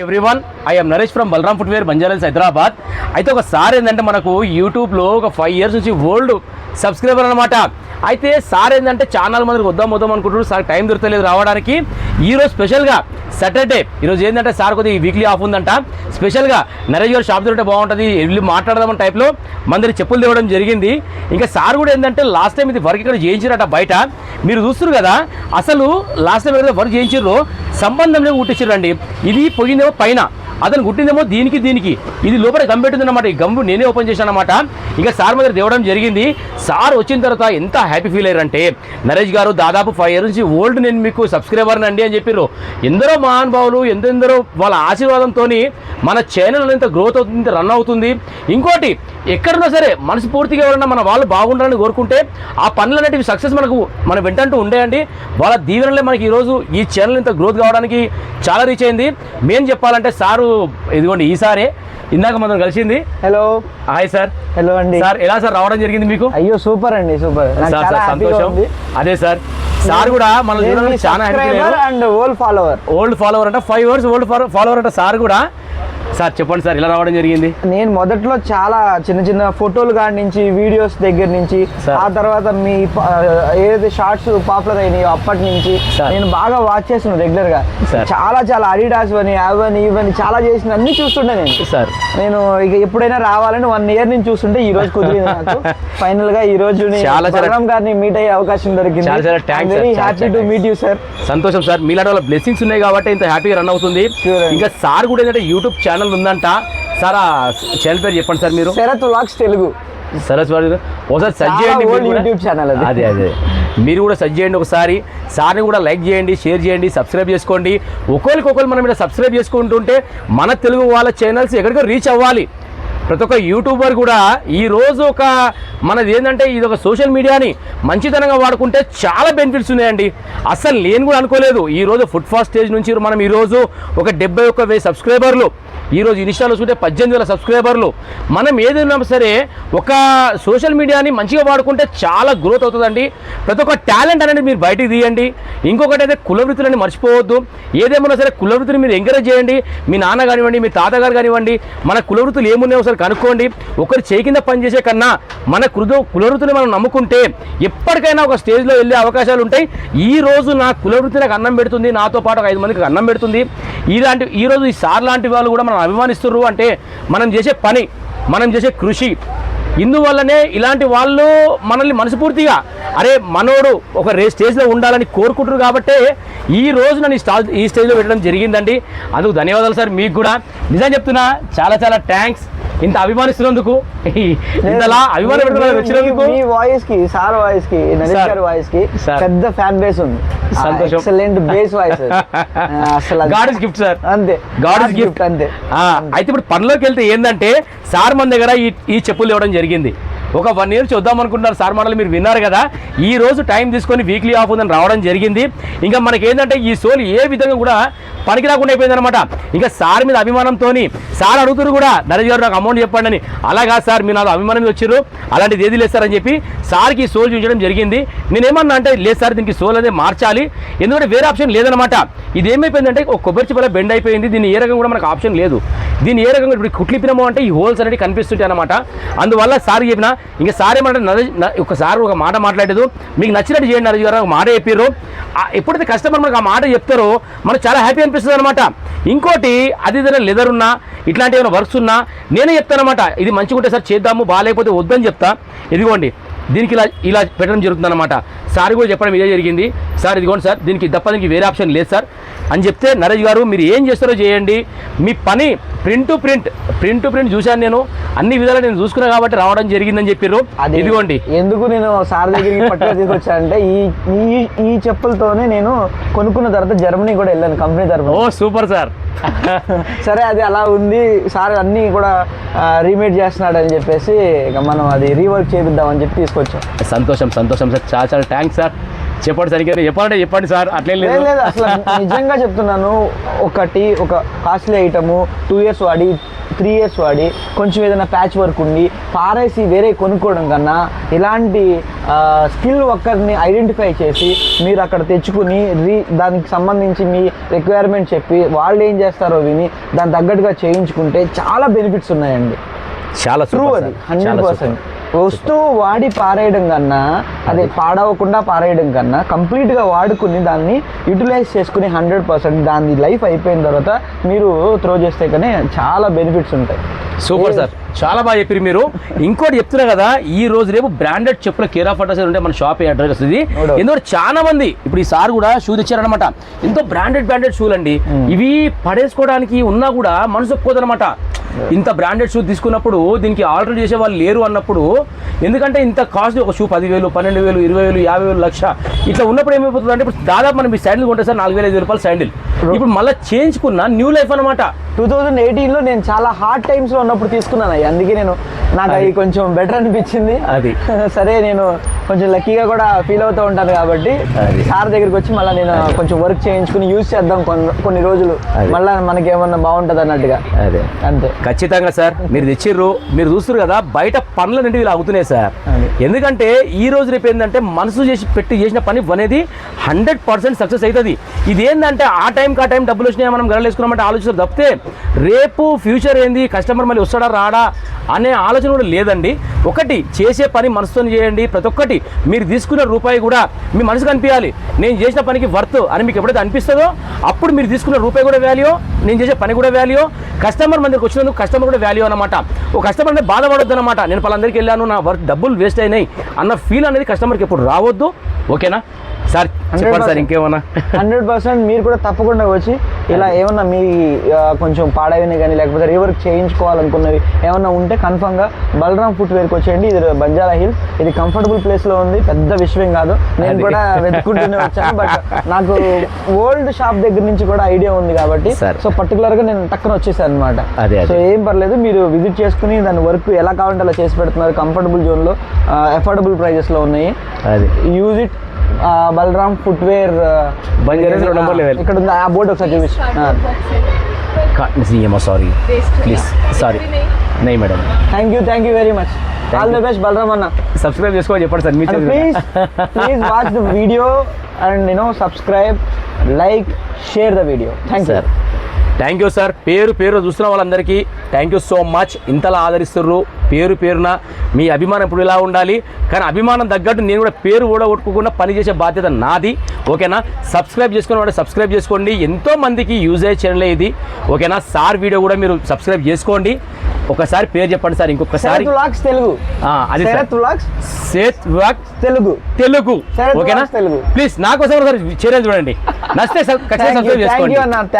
Everyone I'm Naresh from Balaram footwear Banjara Hills Hyderabad అయితే ఒక sir ఏంటంటే మనకు యూట్యూబ్లో ఒక ఫైవ్ ఇయర్స్ నుంచి ఓల్డ్ సబ్స్క్రైబర్ అనమాట అయితే సార్ ఏంటంటే ఛానల్ మందికి వద్దాం వద్దాం అనుకుంటున్నారు. సార్ టైం దొరకలేదు రావడానికి. ఈరోజు స్పెషల్గా సాటర్డే ఈరోజు ఏంటంటే సార్ కొద్దిగా వీక్లీ ఆఫ్ ఉందంట. స్పెషల్గా నరేష్ గారు షాప్ దొరికితే బాగుంటుంది వెళ్ళి మాట్లాడదాం టైప్లో మందరి చెప్పులు తేవడం జరిగింది. ఇంకా సార్ కూడా ఏంటంటే లాస్ట్ టైం ఇది వర్క్ ఇక్కడ చేయించారట బయట. మీరు చూస్తున్నారు కదా అసలు లాస్ట్ టైం ఏదైతే వర్క్ చేయించారో సంబంధం లేవు కుట్టించారండి ఇది పోయిందేమో పైన. అతను గుట్టిందేమో దీనికి దీనికి. ఇది లోపల గమ్ పెట్టిందన్నమాట. ఈ గమ్ము నేనే ఓపెన్ చేశాను అనమాట ఇంకా సార్ దగ్గర తేవడం జరిగింది. సార్ వచ్చిన తర్వాత ఎంత హ్యాపీ ఫీల్ అయ్యారంటే నరేష్ గారు దాదాపు ఫైవ్ ఇయర్స్ నుంచి ఓల్డ్ నేను మీకు సబ్స్క్రైబర్ అండి అని చెప్పారు ఎందరో మహానుభావులు ఎందెందరో వాళ్ళ ఆశీర్వాదంతో మన ఛానల్ ఎంత గ్రోత్ అవుతుంది రన్ అవుతుంది. ఇంకోటి ఎక్కడున్నా సరే మనస్ఫూర్తిగా ఎవరన్నా మన వాళ్ళు బాగుండాలని కోరుకుంటే ఆ పనులు అనేటివి సక్సెస్ మనకు మన వెంటంటూ ఉండేయండి. వాళ్ళ దీవెనలే మనకి ఈరోజు ఈ ఛానల్ ఇంత గ్రోత్ కావడానికి చాలా రీచ్ అయింది. మేము చెప్పాలంటే సారు ఇదిగోండి ఈసారే ఇందాక మనం కలిసింది. హలో హాయ్ సార్ హలో అండి. సార్ ఎలా సార్ రావడం జరిగింది మీకు? అయ్యో సూపర్ అండి సూపర్ సార్ సార్ సంతోషం. అదే సార్ సార్ కూడా మన చాలా and old follower old follower అంట ఫైవ్ ఇయర్స్ ఓల్డ్ ఫాలోవర్ అంట సార్ కూడా. సార్ చెప్పండి సార్ ఎలా రావడం జరిగింది నేను మొదట్లో చాలా చిన్న చిన్న ఫోటోలు కాడి నుంచి వీడియోస్ దగ్గర నుంచి. ఆ తర్వాత మీ ఏదైతే షార్ట్స్ పాపులర్ అయినాయో అప్పటి నుంచి. నేను బాగా వాచ్ చేస్తున్నాను రెగ్యులర్గా. చాలా చాలా అడిడాస్ అని అవని ఇవని చాలా చేసిన అన్ని చూస్తుండే నేను సార్ నేను ఇక ఎప్పుడైనా రావాలని వన్ ఇయర్ నుంచి చూస్తుంటే ఈ రోజు కుదిరింది నాకు ఫైనల్గా ఈ రోజు గారిని మీట్ అయ్యే అవకాశం దొరికింది. Very happy to. Meet you sir సంతోషం సార్ మీలాంటి వాళ్ళ బ్లెస్సింగ్స్ ఉన్నాయి కాబట్టి ఇంత హ్యాపీగా రన్ అవుతుంది. ఇంకా సార్ కూడా ఏంటంటే యూట్యూబ్ ఛానల్ ఉందంట. సార్ ఆ ఛానల్ పేరు చెప్పండి సార్ మీరు. శరత్ వ్లాగ్స్ తెలుగు. సరస్ ఒకసారి సజ్ చాలా చేయండి. YouTube channel అది. అదే మీరు కూడా సజ్ చేయండి ఒకసారి. సార్ని కూడా లైక్ చేయండి షేర్ చేయండి సబ్స్క్రైబ్ చేసుకోండి. ఒకరికొకరు మనం ఇక్కడ సబ్స్క్రైబ్ చేసుకుంటుంటే మన తెలుగు వాళ్ళ ఛానల్స్ ఎక్కడికో రీచ్ అవ్వాలి. ప్రతి ఒక్క యూట్యూబర్ కూడా ఈ రోజు ఒక మనది ఏంటంటే ఇది ఒక సోషల్ మీడియాని మంచితనంగా వాడుకుంటే చాలా బెనిఫిట్స్ ఉన్నాయండి. అసలు నేను కూడా అనుకోలేదు. ఈరోజు ఫుడ్ ఫాస్ట్ స్టేజ్ నుంచి మనం ఈరోజు ఒక డెబ్బై ఒక్క వెయ్యి సబ్స్క్రైబర్లు ఈరోజు ఇన్స్టాలో చూస్తే పద్దెనిమిది వేల సబ్స్క్రైబర్లు. మనం ఏదైనా సరే ఒక సోషల్ మీడియాని మంచిగా వాడుకుంటే చాలా గ్రోత్ అవుతుందండి. ప్రతి ఒక్క టాలెంట్ అనేది మీరు బయటికి తీయండి. ఇంకొకటి అయితే కులవృత్తులని మర్చిపోవద్దు. ఏదేమన్నా సరే కులవృత్తిని మీరు ఎంకరేజ్ చేయండి. మీ నాన్న కానివ్వండి మీ తాతగారు కానివ్వండి మన కులవృత్తులు ఏమున్నాయో ఒకసారి కనుక్కోండి. ఒకరు చేయి కింద పని చేసే కన్నా మన కృదు కులవృత్తిని మనం నమ్ముకుంటే ఎప్పటికైనా ఒక స్టేజ్లో వెళ్ళే అవకాశాలు ఉంటాయి. ఈ రోజు నా కులవృత్తి నాకు అన్నం పెడుతుంది నాతో పాటు ఒక ఐదు మందికి అన్నం పెడుతుంది. ఇలాంటి ఈ రోజు ఈ సార్ లాంటి వాళ్ళు కూడా మనం అభిమానిస్తున్నారు అంటే మనం చేసే పని మనం చేసే కృషి. ఇందువల్లనే ఇలాంటి వాళ్ళు మనల్ని మనస్ఫూర్తిగా అరే మనోడు ఒక రే స్టేజ్లో ఉండాలని కోరుకుంటారు కాబట్టే ఈ రోజు నన్ను ఈ ఈ స్టేజ్లో పెట్టడం జరిగిందండి. అందుకు ధన్యవాదాలు సార్ మీకు కూడా. నిజం చెప్తున్నా చాలా చాలా థ్యాంక్స్. ఇంత అభిమానిస్తున్నందుకు? ఇంతలా అభిమానం వచ్చినందుకు మీ వాయిస్కి సార్ వాయిస్కి నరేష్. గారి వాయిస్కి. పెద్ద ఫ్యాన్ బేస్ ఉంది. సంతోషం. ఎక్సలెంట్ బేస్ వాయిస్ అసలు గాడ్ ఇస్ గిఫ్ట్ సార్ అంతే. గాడ్ ఇస్ గిఫ్ట్ అంతే. అయితే ఇప్పుడు పనిలోకి వెళ్తే ఏంటంటే సార్ మన దగ్గర ఈ ఈ చెప్పులు ఇవ్వడం జరిగింది. ఒక వన్ ఇయర్ చూద్దాం అనుకుంటున్నారు సార్ మాటలు మీరు విన్నారు కదా. ఈ రోజు టైం తీసుకొని వీక్లీ ఆఫ్ ఉందని రావడం జరిగింది. ఇంకా మనకి ఏంటంటే ఈ సోల్ ఏ విధంగా కూడా పనికి రాకుండా అయిపోయింది అనమాట ఇంకా సార్ మీద అభిమానంతో సార్ అడుగుతారు కూడా నరేష్ గారు నాకు అమౌంట్ చెప్పండి అని. అలాగా సార్ మీరు నాకు అభిమానం వచ్చారు అలాంటిది ఏది లేదు సార్ అని చెప్పి సార్కి సోల్ చూపించడం జరిగింది. నేనేమన్నా అంటే లేదు సార్ దీనికి సోల్ అనేది మార్చాలి. ఎందుకంటే వేరే ఆప్షన్ లేదనమాట ఇది ఏమైపోయిందంటే ఒక కొబ్బరి చిప్పల బెండ్ అయిపోయింది. దీన్ని ఏ రకంగా కూడా మనకు ఆప్షన్ లేదు. దీన్ని ఏ రకంగా ఇప్పుడు కుట్లిపినామో అంటే ఈ హోల్స్ అనేవి కనిపిస్తుంటాయి అనమాట అందువల్ల సార్ చెప్పిన ఇంకా సార్ ఏమంటే ఒకసారి ఒక మాట మాట్లాడేది. మీకు నచ్చినట్టు చేయండి నరేష్ గారు ఒక మాట చెప్పారు ఎప్పుడైతే కస్టమర్ మనకు ఆ మాట చెప్తారో మనకు చాలా హ్యాపీ అనిపిస్తుంది అనమాట ఇంకోటి అది ఏదైనా లెదర్ ఉన్నా ఇట్లాంటి ఏమైనా వర్క్స్ ఉన్నా నేనే చెప్తానమాట ఇది మంచిగా ఉంటే సార్ చేద్దాము బాగాలేకపోతే వద్దని చెప్తా. ఇదిగోండి దీనికి ఇలా ఇలా పెట్టడం జరుగుతుంది అనమాట సార్ కూడా చెప్పడం ఇదే జరిగింది. సార్ ఇదిగోండి సార్ దీనికి తప్ప దీనికి వేరే ఆప్షన్ లేదు సార్. అని చెప్తే నరేష్ గారు మీరు ఏం చేస్తారో చేయండి. మీ పని print to print print to print చూశాను నేను. అన్ని విధాలు నేను చూసుకున్నా కాబట్టి రావడం జరిగిందని చెప్పారు అది. ఇదిగోండి. ఎందుకు నేను సార్ దగ్గరికి పట్టుగా తీసుకొచ్చానంటే ఈ ఈ ఈ చెప్పులతోనే నేను కొనుక్కున్న తర్వాత జర్మనీ కూడా వెళ్ళాను కంపెనీ ఓ తరఫున సూపర్ సార్. సరే అది అలా ఉంది. సార్ అన్నీ కూడా రీమేడ్ చేస్తున్నాడు అని చెప్పేసి ఇక మనం అది రీవర్క్ చేపిద్దామని చెప్పి తీసుకొచ్చాం. సంతోషం సంతోషం సార్. చాలా చాలా థ్యాంక్స్ సార్. చెప్పండి సరిగ్గా చెప్పాలంటే చెప్పండి సార్. అట్లేం లేదు. లేదు లేదు అసలు నిజంగా చెప్తున్నాను. ఒకటి ఒక కాస్ట్లీ ఐటము టూ ఇయర్స్ వాడి త్రీ ఇయర్స్ వాడి కొంచెం ఏదైనా ప్యాచ్ వర్క్ ఉండి పారేసి వేరే కొనుక్కోవడం కన్నా ఇలాంటి స్కిల్ వర్కర్ని ఐడెంటిఫై చేసి మీరు అక్కడ తెచ్చుకుని రీ దానికి సంబంధించి మీ రిక్వైర్మెంట్ చెప్పి వాళ్ళు ఏం చేస్తారో విని దాని తగ్గట్టుగా చేయించుకుంటే చాలా బెనిఫిట్స్ ఉన్నాయండి చాలా ట్రూ అది. Hundred percent. వస్తువు వాడి పారేయడం కన్నా అదే పాడవకుండా పారేయడం కన్నా కంప్లీట్గా వాడుకుని దాన్ని యూటిలైజ్ చేసుకుని హండ్రెడ్ పర్సెంట్ దాని లైఫ్ అయిపోయిన తర్వాత మీరు త్రో చేస్తే కానీ చాలా బెనిఫిట్స్ ఉంటాయి. Super sir. చాలా బాగా చెప్పారు మీరు. ఇంకోటి చెప్తున్నా కదా ఈ రోజు రేపు బ్రాండెడ్ చెప్పుల కేర్ ఆఫ్ అడ్రస్ ఉంటే మన షాప్ అడ్రస్ doubt. ఎందుకంటే చాలా మంది ఇప్పుడు ఈ సార్ కూడా షూ తెచ్చారనమాట ఎంతో బ్రాండెడ్ బ్రాండెడ్ షూలు అండి. ఇవి పడేసుకోవడానికి ఉన్నా కూడా మనసు ఒప్పుకోదనమాట ఇంత బ్రాండెడ్ షూ తీసుకున్నప్పుడు దీనికి ఆర్డర్ చేసే వాళ్ళు లేరు అన్నప్పుడు ఎందుకంటే ఇంత కాస్ట్ ఒక షూ పదివేలు పన్నెండు వేలు ఇరవై వేలు యాభై వేలు లక్ష ఇట్లా ఉన్నప్పుడు ఏమైపోతుంది అంటే ఇప్పుడు దాదాపు మనం ఈ శాండిల్ కొంటే సార్ నాలుగు వేల ఐదు రూపాయలు శాండిల్ ఇప్పుడు మళ్ళీ చేయించుకున్న న్యూ లైఫ్ అనమాట టూ థౌజండ్ ఎయిటీన్లో నేను చాలా హార్డ్ టైమ్స్లో ఉన్నప్పుడు తీసుకున్నాను. అయ్యి అందుకే నేను నాకు అవి కొంచెం బెటర్ అనిపించింది. అది. సరే నేను కొంచెం లక్కీగా కూడా ఫీల్ అవుతూ ఉంటాను కాబట్టి అది. సార్ దగ్గరికి వచ్చి మళ్ళీ నేను కొంచెం వర్క్ చేయించుకుని యూజ్ చేద్దాం కొన్ని కొన్ని రోజులు. అది. మళ్ళీ మనకి ఏమన్నా బాగుంటుంది అన్నట్టుగా. అదే. అంతే. ఖచ్చితంగా సార్ మీరు తెచ్చిర్రు మీరు చూస్తారు కదా బయట పనులు ఇలా అవుతున్నాయి సార్. ఎందుకంటే ఈ రోజు రేపు ఏంటంటే మనసు చేసి పెట్టి చేసిన పని అనేది హండ్రెడ్ పర్సెంట్ సక్సెస్ అవుతుంది. ఇది ఏంటంటే ఆ టైంకి కా టైం డబ్బులు వచ్చినాయి మనం గడలు వేసుకున్నామంటే ఆలోచిస్తారు తప్పితే రేపు ఫ్యూచర్ ఏంది? కస్టమర్ మళ్ళీ వస్తాడా రాడా అనే ఆలోచన కూడా లేదండి. ఒకటి చేసే పని మనసుతో చేయండి. ప్రతి ఒక్కటి మీరు తీసుకున్న రూపాయి కూడా మీ మనసుకు అనిపించాలి. నేను చేసిన పనికి వర్త్ అని మీకు ఎప్పుడైతే అనిపిస్తుందో అప్పుడు మీరు తీసుకున్న రూపాయి కూడా వాల్యూ నేను చేసే పని కూడా వాల్యూ కస్టమర్ మందికి వచ్చినందుకు కస్టమర్ కూడా వాల్యూ అనమాట ఒక కస్టమర్ అంటే బాధపడొద్దు అనమాట నేను పలందరికీ వెళ్ళాను నా వర్క్ డబ్బులు వేస్ట్ అయినాయి అన్న ఫీల్ అనేది కస్టమర్కి ఎప్పుడు రావద్దు. ఓకేనా? సార్ చెప్పండి సార్ ఇంకేమన్నా? హండ్రెడ్ పర్సెంట్ మీరు కూడా తప్పకుండా వచ్చి ఇలా ఏమన్నా మీ కొంచెం పాడైనవి కానీ లేకపోతే రీవర్క్ చేయించుకోవాలనుకున్నవి ఏమన్నా ఉంటే కన్ఫామ్గా బలరాం ఫుట్ వేర్కి వచ్చేయండి. ఇది బంజారా హిల్స్. ఇది కంఫర్టబుల్ ప్లేస్లో ఉంది. పెద్ద విషయం కాదు. నేను. కూడా వెతుక్కుంటూనే వచ్చాను బట్ నాకు ఓల్డ్ షాప్ దగ్గర నుంచి కూడా ఐడియా ఉంది కాబట్టి. సో పర్టికులర్గా నేను టక్కన వచ్చేసాను అనమాట. సో ఏం పర్లేదు మీరు విజిట్ చేసుకుని దాని వర్క్ ఎలా కావాలంటే అలా చేసి పెడుతున్నారు. కంఫర్టబుల్ జోన్లో అఫోర్డబుల్ ప్రైజెస్లో ఉన్నాయి. అది. Use it Balaram footwear Banjara hills రెండు నెంబర్ లెవెల్. ఇక్కడ ఉంది ఆ బోర్డు ఒకసారి చూపించు. ఏమో సారీ ప్లీజ్ సారీ నై madam thank you thank you very much all the best Balaram అన్న సబ్స్క్రైబ్ చేసుకోవాలి చెప్పండి sir me please please watch the video and you know subscribe like share the video thank you sir thank you sir పేరు పేరు చూస్తున్న వాళ్ళందరికీ thank you so much ఇంతలా ఆదరిస్తుర్రు. పేరు పేరున మీ అభిమానం ఇప్పుడు ఇలా ఉండాలి? కానీ అభిమానం తగ్గట్టు నేను కూడా పేరు కూడా కొట్టుకోకుండా పనిచేసే బాధ్యత నాది. ఓకేనా? సబ్స్క్రైబ్ చేసుకున్న వాడు సబ్స్క్రైబ్ చేసుకోండి. ఎంతో మందికి యూజ్ అయ్యే ఛానల్ ఇది. ఓకేనా? సార్ వీడియో కూడా మీరు సబ్స్క్రైబ్ చేసుకోండి. ఒకసారి పేరు చెప్పండి సార్. ఇంకొకసారి తెలుగు. అది సేత్ తెలుగు. తెలుగు. ఓకేనా. ప్లీజ్ నా కోసం చర్యలు చూడండి. నచ్చితే సబ్స్క్రైబ్ చేసుకోండి.